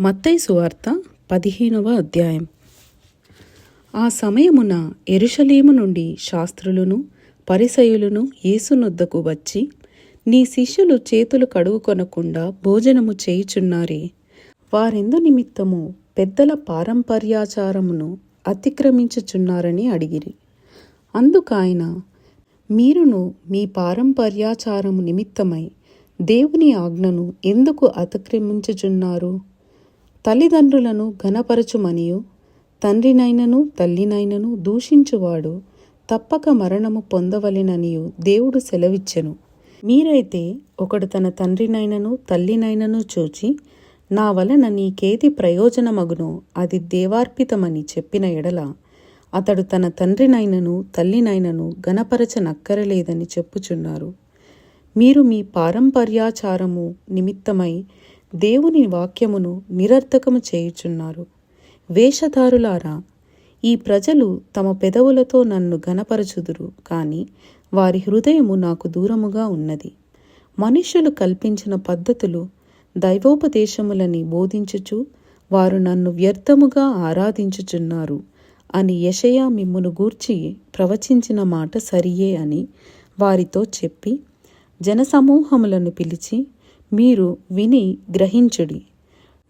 మత్తై సువార్త పదిహేనవ అధ్యాయం. ఆ సమయమున ఎరుషలేము నుండి శాస్త్రులను పరిసయులను యేసునొద్దకు వచ్చి నీ శిష్యులు చేతులు కడుగుకొనకుండా భోజనము చేయుచున్నారే వారెందు నిమిత్తము పెద్దల పారంపర్యాచారమును అతిక్రమించుచున్నారని అడిగిరి. అందుకాయన మీరును మీ పారంపర్యాచారము నిమిత్తమై దేవుని ఆజ్ఞను ఎందుకు అతిక్రమించుచున్నారు? తల్లిదండ్రులను ఘనపరచుమనియు తండ్రినైనను తల్లినైనను దూషించువాడు తప్పక మరణము పొందవలెననియు దేవుడు సెలవిచ్చెను. మీరైతే ఒకడు తన తండ్రినైనను తల్లినైనను చూచి నా వలన నీకేది ప్రయోజనమగునో అది దేవార్పితమని చెప్పిన ఎడల అతడు తన తండ్రినైనను తల్లినైనను గణపరచనక్కరలేదని చెప్పుచున్నారు. మీరు మీ పారంపర్యాచారము నిమిత్తమై దేవుని వాక్యమును నిరర్థకము చేయుచున్నారు. వేషధారులారా ఈ ప్రజలు తమ పెదవులతో నన్ను గనపరచుదురు కానీ వారి హృదయము నాకు దూరముగా ఉన్నది. మనుష్యులు కల్పించిన పద్ధతులు దైవోపదేశములని బోధించుచు వారు నన్ను వ్యర్థముగా ఆరాధించుచున్నారు అని యషయా మిమ్మును గూర్చి ప్రవచించిన మాట సరియే అని వారితో చెప్పి జనసమూహములను పిలిచి మీరు విని గ్రహించుడి.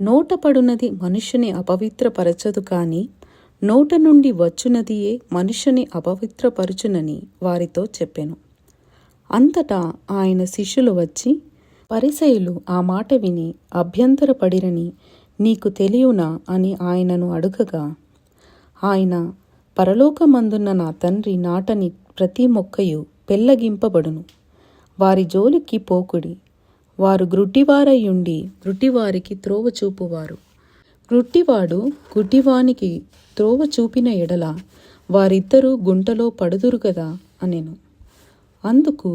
నోటపడునది మనుష్యుని అపవిత్రపరచదు కాని నోట నుండి వచ్చునదియే మనుష్యుని అపవిత్రపరచునని వారితో చెప్పెను. అంతటా ఆయన శిష్యులు వచ్చి పరిసయులు ఆ మాట విని అభ్యంతరపడిరని నీకు తెలియనా అని ఆయనను అడుగగా ఆయన పరలోకమందున్న నా తండ్రి నాటని ప్రతి మొక్కయు పెల్లగింపబడును. వారి జోలికి పోకుడి. వారు గ్రుడ్డివారయ్యుండి గ్రుడ్డివారికి త్రోవ చూపువారు. గ్రుడ్డివాడు గుడ్డివానికి త్రోవ చూపిన ఎడల వారిద్దరూ గుంటలో పడుదురు కదా అనెను. అందుకు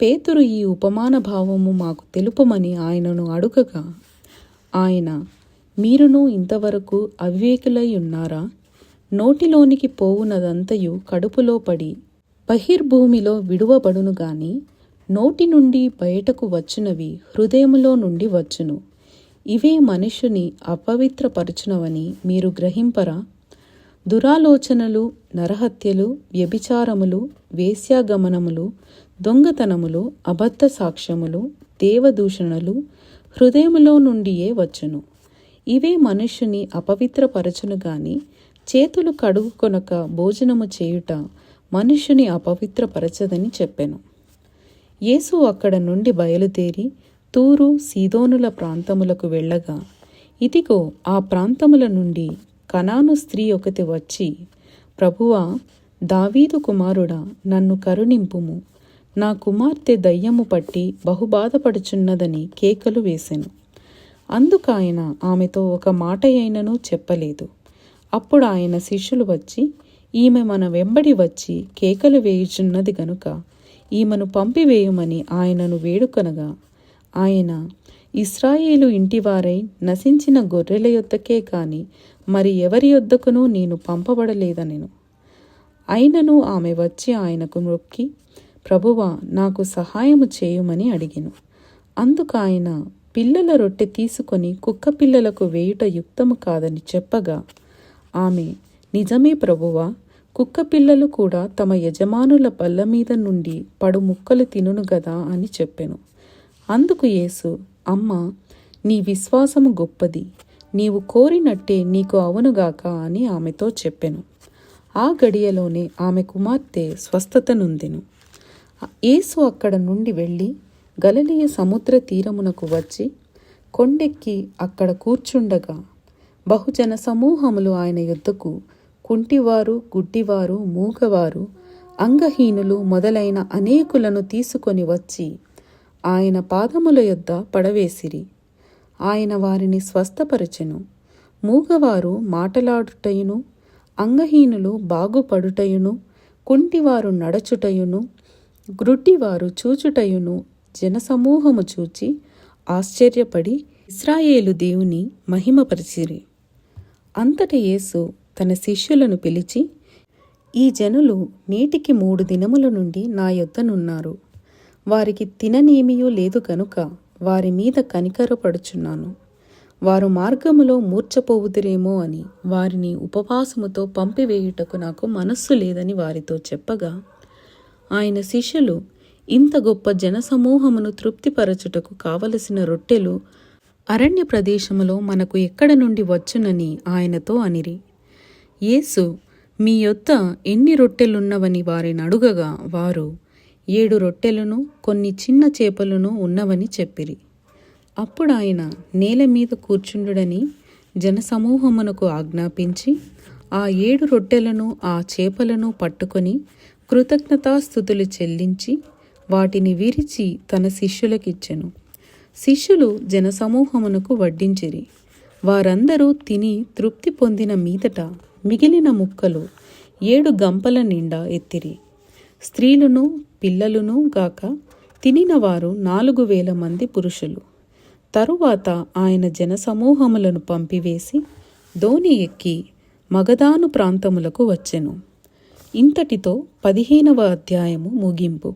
పేతురు ఈ ఉపమాన భావము మాకు తెలుపమని ఆయనను అడుగగా ఆయన మీరును ఇంతవరకు అవివేకులై ఉన్నారా నోటిలోనికి పోవునదంతయు కడుపులో పడి బహిర్భూమిలో విడువబడును గాని నోటి నుండి బయటకు వచ్చినవి హృదయములో నుండి వచ్చును. ఇవే మనుషుని అపవిత్రపరచునవని మీరు గ్రహింపరా? దురాలోచనలు నరహత్యలు వ్యభిచారములు వేశ్యాగమనములు దొంగతనములు అబద్ధ సాక్ష్యములు దేవదూషణలు హృదయములో నుండియే వచ్చును. ఇవే మనుష్యుని అపవిత్రపరచును గాని చేతులు కడుగుకొనక భోజనము చేయుట మనుష్యుని అపవిత్రపరచదని చెప్పెను. యేసు అక్కడ నుండి బయలుదేరి తూరు సీదోనుల ప్రాంతములకు వెళ్ళగా ఇదిగో ఆ ప్రాంతముల నుండి కనాను స్త్రీ ఒకటి వచ్చి ప్రభువా దావీదు కుమారుడా నన్ను కరుణింపుము. నా కుమార్తె దయ్యము పట్టి బహుబాధపడుచున్నదని కేకలు వేసెను. అందుకాయన ఆమెతో ఒక మాట అయినను చెప్పలేదు. అప్పుడు ఆయన శిష్యులు వచ్చి ఈమె మన వెంబడి వచ్చి కేకలు వేయుచున్నది గనుక ఈమెను పంపివేయుమని ఆయనను వేడుకొనగా ఆయన ఇస్రాయేలు ఇంటివారై నశించిన గొర్రెల యొద్దకే కాని మరి ఎవరి యొద్దకునూ నేను పంపబడలేదనెను. అయినను ఆమె వచ్చి ఆయనకు మొక్కి ప్రభువా నాకు సహాయము చేయుమని అడిగెను. అందుకాయన పిల్లల రొట్టె తీసుకొని కుక్క పిల్లలకు వేయుట యుక్తము కాదని చెప్పగా ఆమె నిజమే ప్రభువా కుక్క పిల్లలు కూడా తమ యజమానుల బల్ల మీద నుండి పడు ముక్కలు తినును గదా అని చెప్పెను. అందుకు యేసు అమ్మ నీ విశ్వాసము గొప్పది. నీవు కోరినట్టే నీకు అవునుగాక అని ఆమెతో చెప్పెను. ఆ గడియలోనే ఆమె కుమార్తె స్వస్థత నొందెను. యేసు అక్కడ నుండి వెళ్ళి గలలియ సముద్ర తీరమునకు వచ్చి కొండెక్కి అక్కడ కూర్చుండగా బహుజన సమూహములు ఆయన యుద్ధకు కుంటివారు గుడ్డివారు మూగవారు అంగహీనులు మొదలైన అనేకులను తీసుకొని వచ్చి ఆయన పాదముల యొద్ద పడవేసిరి. ఆయన వారిని స్వస్థపరచెను. మూగవారు మాటలాడుటయును అంగహీనులు బాగుపడుటయును కుంటివారు నడచుటయును గ్రుడ్డివారు చూచుటయును జనసమూహము చూచి ఆశ్చర్యపడి ఇస్రాయేలు దేవుని మహిమపరిచిరి. అంతట యేసు తన శిష్యులను పిలిచి ఈ జనులు నేటికి మూడు దినముల నుండి నా యొద్దనున్నారు. వారికి తిననేమియూ లేదు కనుక వారి మీద కనికరపడుచున్నాను. వారు మార్గములో మూర్చపోవుదురేమో అని వారిని ఉపవాసముతో పంపివేయుటకు నాకు మనస్సు లేదని వారితో చెప్పగా ఆయన శిష్యులు ఇంత గొప్ప జనసమూహమును తృప్తిపరచుటకు కావలసిన రొట్టెలు అరణ్య ప్రదేశములో మనకు ఎక్కడ నుండి వచ్చునని ఆయనతో అనిరి. యేసు మీ యొద్ద ఎన్ని రొట్టెలున్నవని వారిని అడుగగా వారు ఏడు రొట్టెలను కొన్ని చిన్న చేపలను ఉన్నవని చెప్పిరి. అప్పుడు ఆయన నేల మీద కూర్చుండుడని జనసమూహమునకు ఆజ్ఞాపించి ఆ ఏడు రొట్టెలను ఆ చేపలను పట్టుకొని కృతజ్ఞతాస్థుతులు చెల్లించి వాటిని విరిచి తన శిష్యులకిచ్చెను. శిష్యులు జనసమూహమునకు వడ్డించిరి. వారందరూ తిని తృప్తి పొందిన మీదట మిగిలిన ముక్కలు ఏడు గంపల నిండా ఎత్తిరి. స్త్రీలును పిల్లలును గాక తినినవారు నాలుగు వేల మంది పురుషులు. తరువాత ఆయన జనసమూహములను పంపివేసి ధోని ఎక్కి మగధాను ప్రాంతములకు వచ్చెను. ఇంతటితో పదిహేనవ అధ్యాయము ముగింపు.